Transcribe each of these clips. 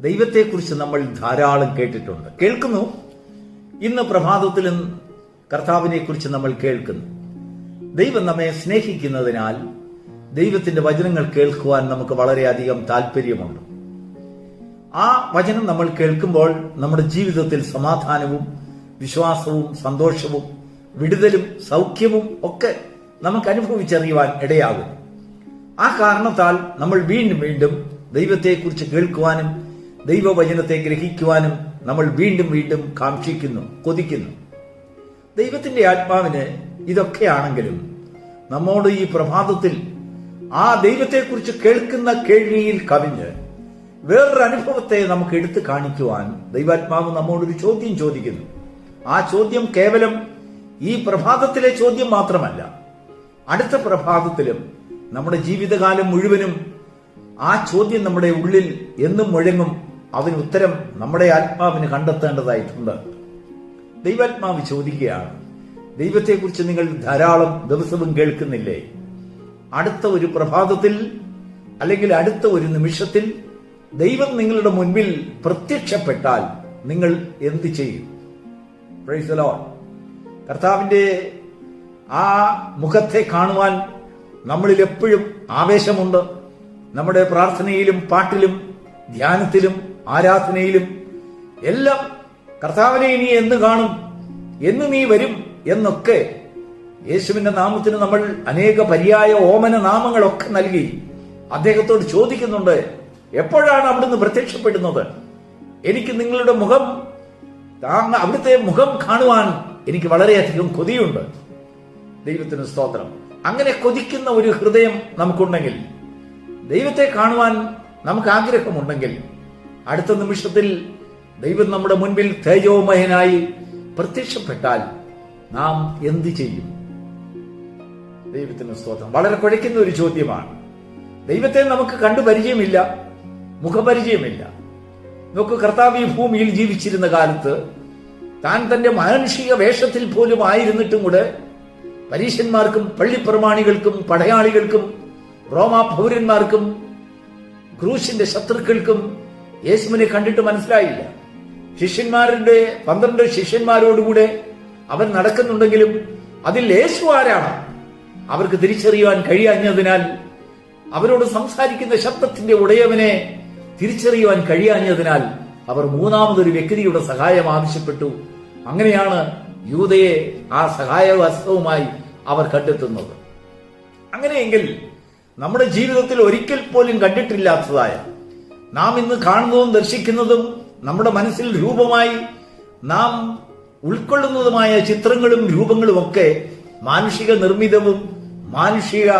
ദൈവത്തെക്കുറിച്ച് നമ്മൾ ധാരാളം കേട്ടിട്ടുണ്ട്. കേൾക്കുന്നു? ഇന്ന് പ്രഭാതത്തിലും കർത്താവിനെക്കുറിച്ച് നമ്മൾ കേൾക്കുന്നു. ദൈവം നമ്മെ സ്നേഹിക്കുന്നതിനാൽ ദൈവത്തിന്റെ വചനങ്ങൾ കേൾക്കുവാൻ നമുക്ക് വളരെയധികം താല്പര്യമുണ്ട് ആ വചനം നമ്മൾ കേൾക്കുമ്പോൾ നമ്മുടെ ജീവിതത്തിൽ സമാധാനവും വിശ്വാസവും സന്തോഷവും വിടുതലും സൗഖ്യവും ഒക്കെ നമുക്ക് അനുഭവിച്ചറിയുവാൻ ഇടയാകും ആ കാരണത്താൽ നമ്മൾ വീണ്ടും വീണ്ടും ദൈവത്തെക്കുറിച്ച് കേൾക്കുവാനും ദൈവവചനത്തെ ഗ്രഹിക്കുവാനും നമ്മൾ വീണ്ടും വീണ്ടും കാക്ഷിക്കുന്നു കൊതിക്കുന്നു. ദൈവത്തിന്റെ ആത്മാവിന് ഇതൊക്കെയാണെങ്കിലും നമ്മോട് ഈ പ്രഭാതത്തിൽ ആ ദൈവത്തെക്കുറിച്ച് കേൾക്കുന്ന കേൾവിയിൽ കവിഞ്ഞ് വേറൊരു അനുഭവത്തെ നമുക്ക് എടുത്തു കാണിക്കുവാൻ ദൈവാത്മാവ് നമ്മോടൊരു ചോദ്യം ചോദിക്കുന്നു. ആ ചോദ്യം കേവലം ഈ പ്രഭാതത്തിലെ ചോദ്യം മാത്രമല്ല. അടുത്ത പ്രഭാതത്തിലും നമ്മുടെ ജീവിതകാലം മുഴുവനും ആ ചോദ്യം നമ്മുടെ ഉള്ളിൽ എന്നും മുഴങ്ങും. അതിന് ഉത്തരം നമ്മുടെ ആത്മാവിന് കണ്ടെത്തേണ്ടതായിട്ടുണ്ട്. ദൈവാത്മാവ് ചോദിക്കുകയാണ് ദൈവത്തെക്കുറിച്ച് നിങ്ങൾ ധാരാളം ദിവസവും കേൾക്കുന്നില്ലേ? അടുത്ത ഒരു പ്രഭാതത്തിൽ അല്ലെങ്കിൽ അടുത്ത ഒരു നിമിഷത്തിൽ ദൈവം നിങ്ങളുടെ മുൻപിൽ പ്രത്യക്ഷപ്പെട്ടാൽ നിങ്ങൾ എന്ത് ചെയ്യും? പ്രൈസ്. കർത്താവിന്റെ ആ മുഖത്തെ കാണുവാൻ നമ്മളിൽ എപ്പോഴും ആവേശമുണ്ട്. നമ്മുടെ പ്രാർത്ഥനയിലും പാട്ടിലും ധ്യാനത്തിലും ആരാധനയിലും എല്ലാം കർത്താവിനെ ഇനി എന്ന് കാണും എന്ന് നീ വരും എന്നൊക്കെ യേശുവിന്റെ നാമത്തിന് നമ്മൾ അനേക പര്യായ ഓമന നാമങ്ങളൊക്കെ നൽകി അദ്ദേഹത്തോട് ചോദിക്കുന്നുണ്ട് എപ്പോഴാണ് അവിടുന്ന് പ്രത്യക്ഷപ്പെടുന്നത്? എനിക്ക് നിങ്ങളുടെ മുഖം താങ്ങ അവിടുത്തെ മുഖം കാണുവാൻ എനിക്ക് വളരെയധികം കൊതിയുണ്ട്. ദൈവത്തിന് സ്തോത്രം. അങ്ങനെ കൊതിക്കുന്ന ഒരു ഹൃദയം നമുക്കുണ്ടെങ്കിൽ ദൈവത്തെ കാണുവാൻ നമുക്ക് ആഗ്രഹമുണ്ടെങ്കിൽ അടുത്ത നിമിഷത്തിൽ ദൈവം നമ്മുടെ മുൻപിൽ തേജോമയനായി പ്രത്യക്ഷപ്പെട്ടാൽ നാം എന്ത് ചെയ്യും? ദൈവത്തിന് സ്തോത്രം. വളരെ കുഴയ്ക്കുന്ന ഒരു ചോദ്യമാണ്. ദൈവത്തെ നമുക്ക് കണ്ടു പരിചയമില്ല മുഖപരിചയമില്ല. നോക്ക് കർത്താവ് ഈ ഭൂമിയിൽ ജീവിച്ചിരുന്ന കാലത്ത് താൻ തന്റെ മാനുഷിക വേഷത്തിൽ പോലും ആയിരുന്നിട്ടും കൂടെ പരീശന്മാർക്കും പള്ളിപ്രമാണികൾക്കും പടയാളികൾക്കും റോമാ പൗരന്മാർക്കും ക്രൂശിന്റെ ശത്രുക്കൾക്കും യേശുവിനെ കണ്ടിട്ട് മനസ്സിലായില്ല. ശിഷ്യന്മാരുടെ പന്ത്രണ്ട് ശിഷ്യന്മാരോടുകൂടെ അവൻ നടക്കുന്നുണ്ടെങ്കിലും അതിൽ യേശു ആരാണ്? അവർക്ക് തിരിച്ചറിയുവാൻ കഴിയാഞ്ഞതിനാൽ അവരോട് സംസാരിക്കുന്ന ശബ്ദത്തിന്റെ ഉടയവനെ തിരിച്ചറിയുവാൻ കഴിയാഞ്ഞതിനാൽ അവർ മൂന്നാമതൊരു വ്യക്തിയുടെ സഹായം ആവശ്യപ്പെട്ടു. അങ്ങനെയാണ് യൂതയെ ആ സഹായവസ്തവുമായി അവർ കണ്ടെത്തുന്നത്. അങ്ങനെയെങ്കിൽ നമ്മുടെ ജീവിതത്തിൽ ഒരിക്കൽ പോലും കണ്ടിട്ടില്ലാത്തതായ നാം ഇന്ന് കാണുന്നതും ദർശിക്കുന്നതും നമ്മുടെ മനസ്സിൽ രൂപമായി നാം ഉൾക്കൊള്ളുന്നതുമായ ചിത്രങ്ങളും രൂപങ്ങളും ഒക്കെ മാനുഷിക നിർമ്മിതവും മാനുഷിക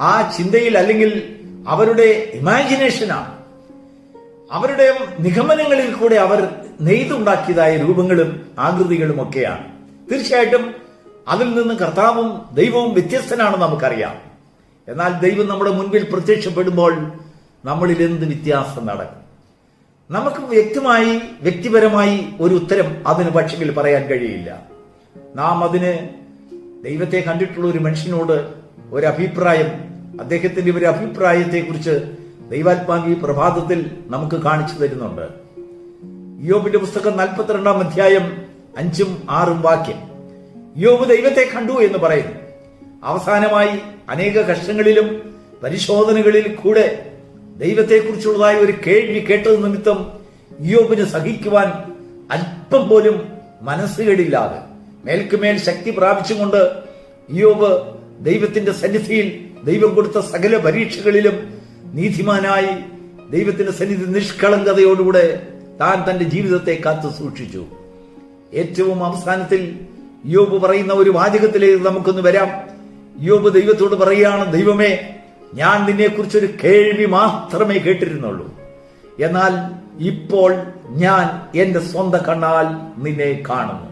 ആ ചിന്തയിൽ അല്ലെങ്കിൽ അവരുടെ ഇമാജിനേഷനാണ് അവരുടെ നിഗമനങ്ങളിൽ കൂടെ അവർ നെയ്തുണ്ടാക്കിയതായ രൂപങ്ങളും ആകൃതികളും ഒക്കെയാണ്. തീർച്ചയായിട്ടും അതിൽ നിന്ന് കർത്താവും ദൈവവും വ്യത്യസ്തനാണെന്ന് നമുക്കറിയാം. എന്നാൽ ദൈവം നമ്മുടെ മുൻപിൽ പ്രത്യക്ഷപ്പെടുമ്പോൾ നമ്മളിൽ എന്ത് വ്യത്യാസം നടക്കും? നമുക്ക് വ്യക്തമായി വ്യക്തിപരമായി ഒരു ഉത്തരം അതിന് പക്ഷെങ്കിൽ പറയാൻ കഴിയില്ല. നാം അതിന് ദൈവത്തെ കണ്ടിട്ടുള്ള ഒരു മനുഷ്യനോട് ഒരു അഭിപ്രായം അദ്ദേഹത്തിന്റെ ഒരു അഭിപ്രായത്തെ കുറിച്ച് ദൈവാത്മാവി പ്രഭാതത്തിൽ നമുക്ക് കാണിച്ചു തരുന്നുണ്ട്. യോബിന്റെ പുസ്തകം നാൽപ്പത്തിരണ്ടാം അധ്യായം അഞ്ചും ആറും വാക്യം. യോബ് ദൈവത്തെ കണ്ടു എന്ന് പറയുന്നു. അവസാനമായി അനേക കഷ്ടങ്ങളിലും പരിശോധനകളിൽ കൂടെ ദൈവത്തെക്കുറിച്ചുള്ളതായ ഒരു കേൾവി കേട്ടത് നിമിത്തം യോബിന് സഹിക്കുവാൻ അല്പം പോലും മനസ്സുകളില്ലാതെ മേൽക്കുമേൽ ശക്തി പ്രാപിച്ചുകൊണ്ട് യോബ് ദൈവത്തിന്റെ സന്നിധിയിൽ ദൈവം കൊടുത്ത സകല പരീക്ഷകളിലും നീതിമാനായി ദൈവത്തിന്റെ സന്നിധി നിഷ്കളങ്കതയോടുകൂടെ താൻ തന്റെ ജീവിതത്തെ കാത്തു സൂക്ഷിച്ചു. ഏറ്റവും അവസാനത്തിൽ യോബ് പറയുന്ന ഒരു വാചകത്തിലേക്ക് നമുക്കൊന്ന് വരാം. യോബ് ദൈവത്തോട് പറയുകയാണ് ദൈവമേ ഞാൻ നിന്നെക്കുറിച്ചൊരു കേൾവി മാത്രമേ കേട്ടിരുന്നുള്ളൂ. എന്നാൽ ഇപ്പോൾ ഞാൻ എന്റെ സ്വന്തം കണ്ണാൽ നിന്നെ കാണുന്നു.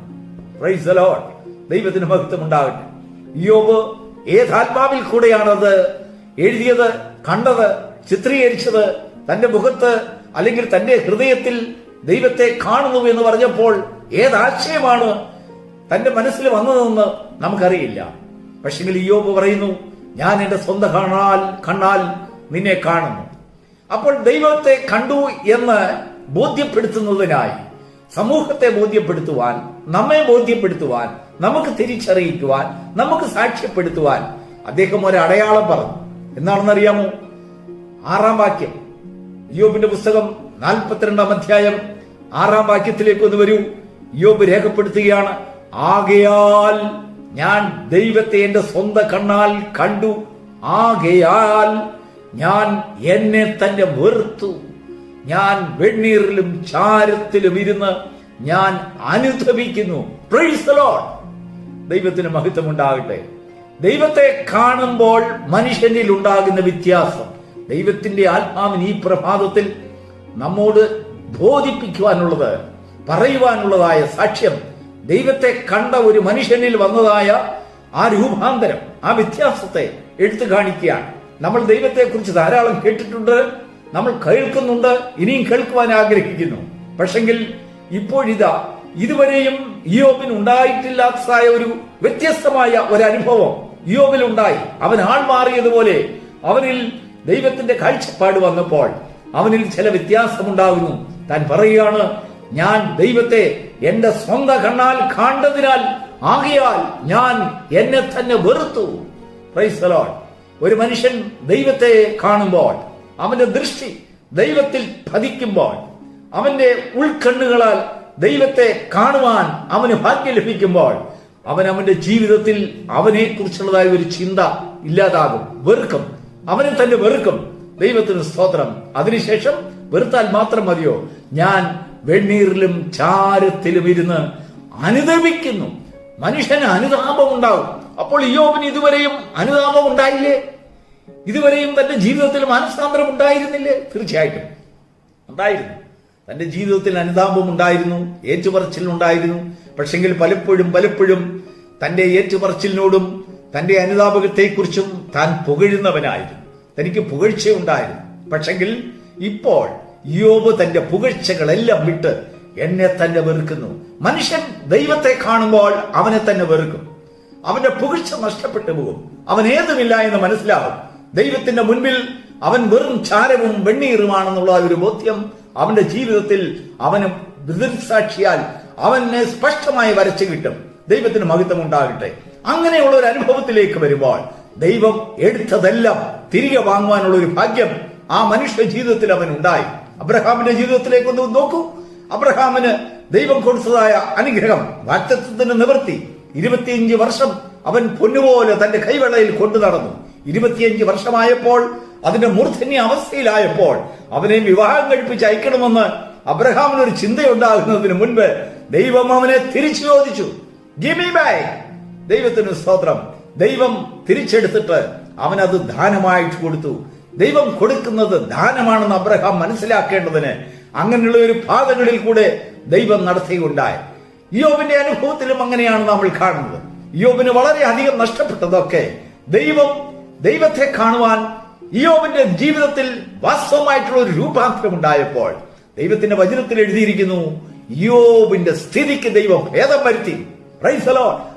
ദൈവത്തിന് മഹത്വം ഉണ്ടാകട്ടെ യോബ് ഏതാത്മാവിൽ കൂടെയാണത് എഴുതിയത് കണ്ടത് ചിത്രീകരിച്ചത് തന്റെ മുഖത്ത് അല്ലെങ്കിൽ തന്റെ ഹൃദയത്തിൽ ദൈവത്തെ കാണുന്നു എന്ന് പറഞ്ഞപ്പോൾ ഏതാശയമാണ് തന്റെ മനസ്സിൽ വന്നതെന്ന് നമുക്കറിയില്ല. പക്ഷെങ്കിൽ യോബ് പറയുന്നു ഞാൻ എന്റെ സ്വന്തം കാണാൽ കണ്ണാൽ നിന്നെ കാണുന്നു. അപ്പോൾ ദൈവത്തെ കണ്ടു എന്ന് ബോധ്യപ്പെടുത്തുന്നതിനായി സമൂഹത്തെ ബോധ്യപ്പെടുത്തുവാൻ നമ്മെ ബോധ്യപ്പെടുത്തുവാൻ നമുക്ക് തിരിച്ചറിയിക്കുവാൻ നമുക്ക് സാക്ഷ്യപ്പെടുത്തുവാൻ അദ്ദേഹം ഒരു അടയാളം പറഞ്ഞു. എന്താണെന്നറിയാമോ? ആറാം വാക്യം. യോബിന്റെ പുസ്തകം നാൽപ്പത്തിരണ്ടാം അധ്യായം ആറാം വാക്യത്തിലേക്ക് ഒന്ന് വരൂ. യോബ് രേഖപ്പെടുത്തുകയാണ് ആകയാൽ ഞാൻ ദൈവത്തെ എന്റെ സ്വന്തം കണ്ണാൽ കണ്ടു. ആകയാൽ ഞാൻ എന്നെ തന്നെ വെറുത്തു. ഞാൻ വെണ്ണീറിലും ചാരത്തിലും ഇരുന്ന് ഞാൻ അനുഭവിക്കുന്നു. ദൈവത്തിന് മഹത്വം ഉണ്ടാകട്ടെ ദൈവത്തെ കാണുമ്പോൾ മനുഷ്യനിൽ ഉണ്ടാകുന്ന വ്യത്യാസം. ദൈവത്തിന്റെ ആത്മാവിന് ഈ പ്രഭാതത്തിൽ നമ്മോട് ബോധിപ്പിക്കുവാനുള്ളത് പറയുവാനുള്ളതായ സാക്ഷ്യം ദൈവത്തെ കണ്ട ഒരു മനുഷ്യനിൽ വന്നതായ ആ രൂപാന്തരം ആ വ്യത്യാസത്തെ എടുത്തു കാണിക്കുകയാണ്. നമ്മൾ ദൈവത്തെക്കുറിച്ച് ധാരാളം കേട്ടിട്ടുണ്ട് നമ്മൾ കേൾക്കുന്നുണ്ട് ഇനിയും കേൾക്കുവാൻ ആഗ്രഹിക്കുന്നു. പക്ഷെങ്കിൽ ഇപ്പോഴിതാ ഇതുവരെയും ഇയോബിന് ഉണ്ടായിട്ടില്ലാത്തതായ ഒരു വ്യത്യസ്തമായ ഒരു അനുഭവം ഇയോബിൽ ഉണ്ടായി അവൻ ആൾ മാറിയതുപോലെ അവനിൽ ദൈവത്തിന്റെ കാഴ്ചപ്പാട് വന്നപ്പോൾ അവനിൽ ചില വ്യത്യാസമുണ്ടാകുന്നു. താൻ പറയുകയാണ് ഞാൻ ദൈവത്തെ എന്റെ സ്വന്തം കണ്ണാൽ കണ്ടതിനാൽ ആകിയാൽ ഞാൻ എന്നെ തന്നെ വെറുത്തു. ഒരു മനുഷ്യൻ ദൈവത്തെ കാണുമ്പോൾ അവന്റെ ദൃഷ്ടി ദൈവത്തിൽ പതിക്കുമ്പോൾ അവന്റെ ഉൾക്കണ്ണുകളാൽ ദൈവത്തെ കാണുവാൻ അവന് ഭാഗ്യം ലഭിക്കുമ്പോൾ അവൻ അവന്റെ ജീവിതത്തിൽ അവനെ കുറിച്ചുള്ളതായ ഒരു ചിന്ത ഇല്ലാതാകും വെറുക്കും. അവനെ തന്നെ വെറുക്കും. ദൈവത്തിന് സ്തോത്രം. അതിനുശേഷം വെറുത്താൽ മാത്രം മതിയോ? ഞാൻ വെണ്ണീറിലും ചാരത്തിലും ഇരുന്ന് അനുദപിക്കുന്നു. മനുഷ്യന് അനുതാപം ഉണ്ടാവും. അപ്പോൾ യോബിന് ഇതുവരെയും അനുതാപം ഉണ്ടായില്ലേ? ഇതുവരെയും തന്റെ ജീവിതത്തിൽ മനസ്സാന്തരം ഉണ്ടായിരുന്നില്ലേ? തീർച്ചയായിട്ടും. ഉണ്ടായിരുന്നു. തന്റെ ജീവിതത്തിൽ അനുതാപം ഉണ്ടായിരുന്നു ഏറ്റുപറച്ചിൽ ഉണ്ടായിരുന്നു പക്ഷെങ്കിൽ പലപ്പോഴും പലപ്പോഴും തന്റെ ഏറ്റുപറച്ചിലിനോടും തന്റെ അനുതാപകത്തെക്കുറിച്ചും താൻ പുകഴുന്നവനായിരുന്നു. തനിക്ക് പുകഴ്ചയുണ്ടായിരുന്നു. പക്ഷെങ്കിൽ ഇപ്പോൾ യോബ് തന്റെ പുകഴ്ചകളെല്ലാം വിട്ട് എന്നെ തന്നെ വെറുക്കുന്നു. മനുഷ്യൻ ദൈവത്തെ കാണുമ്പോൾ അവനെ തന്നെ വെറുക്കും. അവന്റെ പുകഴ്ച നഷ്ടപ്പെട്ടു പോകും. അവൻ ഏതുമില്ല എന്ന് മനസ്സിലാവും. ദൈവത്തിന്റെ മുൻപിൽ അവൻ വെറും ചാരവും വെണ്ണീറുമാണെന്നുള്ള ഒരു ബോധ്യം അവന്റെ ജീവിതത്തിൽ അവന് സാക്ഷിയാൽ അവനെ സ്പഷ്ടമായി വരച്ചു കിട്ടും. ദൈവത്തിന് മഹത്വം ഉണ്ടാകട്ടെ അങ്ങനെയുള്ള ഒരു അനുഭവത്തിലേക്ക് വരുമ്പോൾ ദൈവം എടുത്തതെല്ലാം തിരികെ വാങ്ങുവാനുള്ള ഒരു ഭാഗ്യം ആ മനുഷ്യ ജീവിതത്തിൽ അവൻ ഉണ്ടായി അബ്രഹാമിന്റെ ജീവിതത്തിലേക്ക് ഒന്ന് നോക്കൂ. അബ്രഹാമിന് ദൈവം കൊടുത്തതായ അനുഗ്രഹം വാറ്റത്വത്തിന് നിവർത്തി ഇരുപത്തിയഞ്ച് വർഷം അവൻ പൊന്നുപോലെ തന്റെ കൈവെള്ളയിൽ കൊണ്ടു നടന്നു. ഇരുപത്തിയഞ്ച് വർഷമായപ്പോൾ അതിന്റെ മൂർധന്യ അവസ്ഥയിലായപ്പോൾ അവനെ വിവാഹം കഴിപ്പിച്ച് അയക്കണമെന്ന് അബ്രഹാമിന് ഒരു ചിന്തയുണ്ടാകുന്നതിന് മുൻപ് ദൈവം അവനെ തിരിച്ചു ചോദിച്ചു. ബായ് ദൈവത്തിന് സ്തോത്രം. ദൈവം തിരിച്ചെടുത്തിട്ട് അവനത് ദാനമായിട്ട് കൊടുത്തു. ദൈവം കൊടുക്കുന്നത് ദാനമാണെന്ന് അബ്രഹാം മനസ്സിലാക്കേണ്ടതിന് അങ്ങനെയുള്ള ഒരു പാതകളിൽ കൂടെ ദൈവം നടത്തിയുണ്ടായി. യോബിന്റെ അനുഭവത്തിലും അങ്ങനെയാണ് നമ്മൾ കാണുന്നത്. യോബിന് വളരെയധികം നഷ്ടപ്പെട്ടതൊക്കെ ദൈവം ദൈവത്തെ കാണുവാൻ യോബിന്റെ ജീവിതത്തിൽ വാസ്തവമായിട്ടുള്ള ഒരു രൂപാന്തരം ഉണ്ടായപ്പോൾ ദൈവത്തിന്റെ വചനത്തിൽ എഴുതിയിരിക്കുന്നു യോബിന്റെ സ്ഥിതിക്ക് ദൈവം ഭേദം വരുത്തി.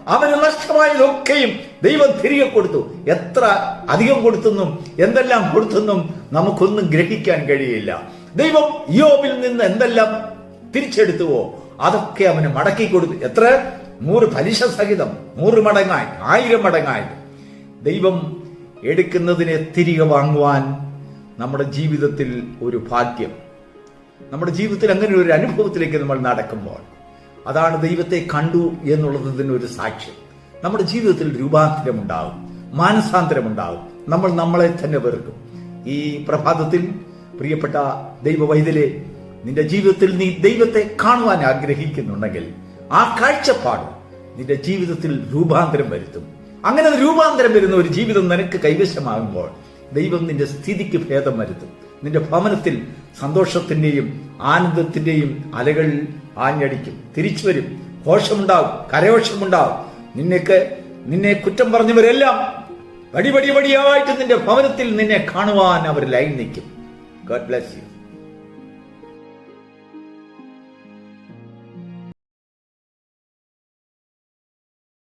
അവന് നഷ്ടമായതൊക്കെയും ദൈവം തിരികെ കൊടുത്തു. എത്ര അധികം കൊടുത്തെന്നും എന്തെല്ലാം കൊടുത്തെന്നും നമുക്കൊന്നും ഗ്രഹിക്കാൻ കഴിയില്ല. ദൈവം യോബിൽ നിന്ന് എന്തെല്ലാം തിരിച്ചെടുത്തുവോ അതൊക്കെ അവന് മടക്കി കൊടുത്തു. എത്ര? നൂറ് പലിശ സഹിതം നൂറ് മടങ്ങായി ആയിരം മടങ്ങായി. ദൈവം എടുക്കുന്നതിനെ തിരികെ വാങ്ങുവാൻ നമ്മുടെ ജീവിതത്തിൽ ഒരു ഭാഗ്യം. നമ്മുടെ ജീവിതത്തിൽ അങ്ങനെ ഒരു അനുഭവത്തിലേക്ക് നമ്മൾ നടക്കുമ്പോൾ അതാണ് ദൈവത്തെ കണ്ടു എന്നുള്ളതിന് ഒരു സാക്ഷ്യം. നമ്മുടെ ജീവിതത്തിൽ രൂപാന്തരം ഉണ്ടാകും മാനസാന്തരം ഉണ്ടാകും നമ്മൾ നമ്മളെ തന്നെ വെറുക്കും. ഈ പ്രഭാതത്തിൽ പ്രിയപ്പെട്ട ദൈവവൈദ്യലെ നിന്റെ ജീവിതത്തിൽ നീ ദൈവത്തെ കാണുവാൻ ആഗ്രഹിക്കുന്നുണ്ടെങ്കിൽ ആ കാഴ്ചപ്പാട് നിന്റെ ജീവിതത്തിൽ രൂപാന്തരം വരുത്തും. അങ്ങനെ രൂപാന്തരം വരുന്ന ഒരു ജീവിതം നിനക്ക് കൈവശമാകുമ്പോൾ ദൈവം നിന്റെ സ്ഥിതിക്ക് ഭേദം വരുത്തും. നിന്റെ ഭവനത്തിൽ സന്തോഷത്തിന്റെയും ആനന്ദത്തിന്റെയും അലകൾ ആഞ്ഞടിക്കും. തിരിച്ചു വരും ഘോഷമുണ്ടാവും. കരഘോഷമുണ്ടാവും. നിന്നേക്ക് നിന്നെ കുറ്റം പറഞ്ഞവരെല്ലാം വടി വടിയായിട്ട് നിന്റെ ഭവനത്തിൽ നിന്നെ കാണുവാൻ അവർ ലൈൻ നിൽക്കും ഗോഡ് ബ്ലസ് യു